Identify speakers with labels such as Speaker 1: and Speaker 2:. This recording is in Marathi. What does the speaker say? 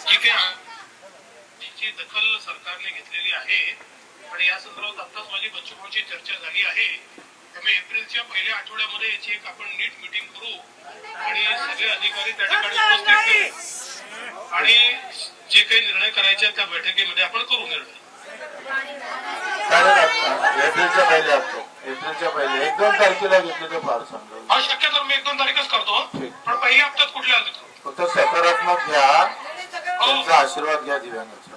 Speaker 1: जी काही दखल सरकारने घेतलेली आहे. आणि या संदर्भात आताच माझी बच्चूभाऊची चर्चा झाली आहे. त्यामुळे एप्रिलच्या पहिल्या आठवड्यामध्ये याची एक आपण नीट मिटिंग करू. आणि सगळे अधिकारी त्या ठिकाणी उपस्थित करू. आणि जे काही निर्णय करायचे आहेत त्या बैठकीमध्ये आपण करू निर्णय.
Speaker 2: एप्रिलच्या पहिले असतो एप्रिलच्या पहिले. एक दोन तारखेला घेतले तर फार चांगलं फक्त सकारात्मक घ्या त्यांचा आशीर्वाद घ्या दिव्यांगाचा.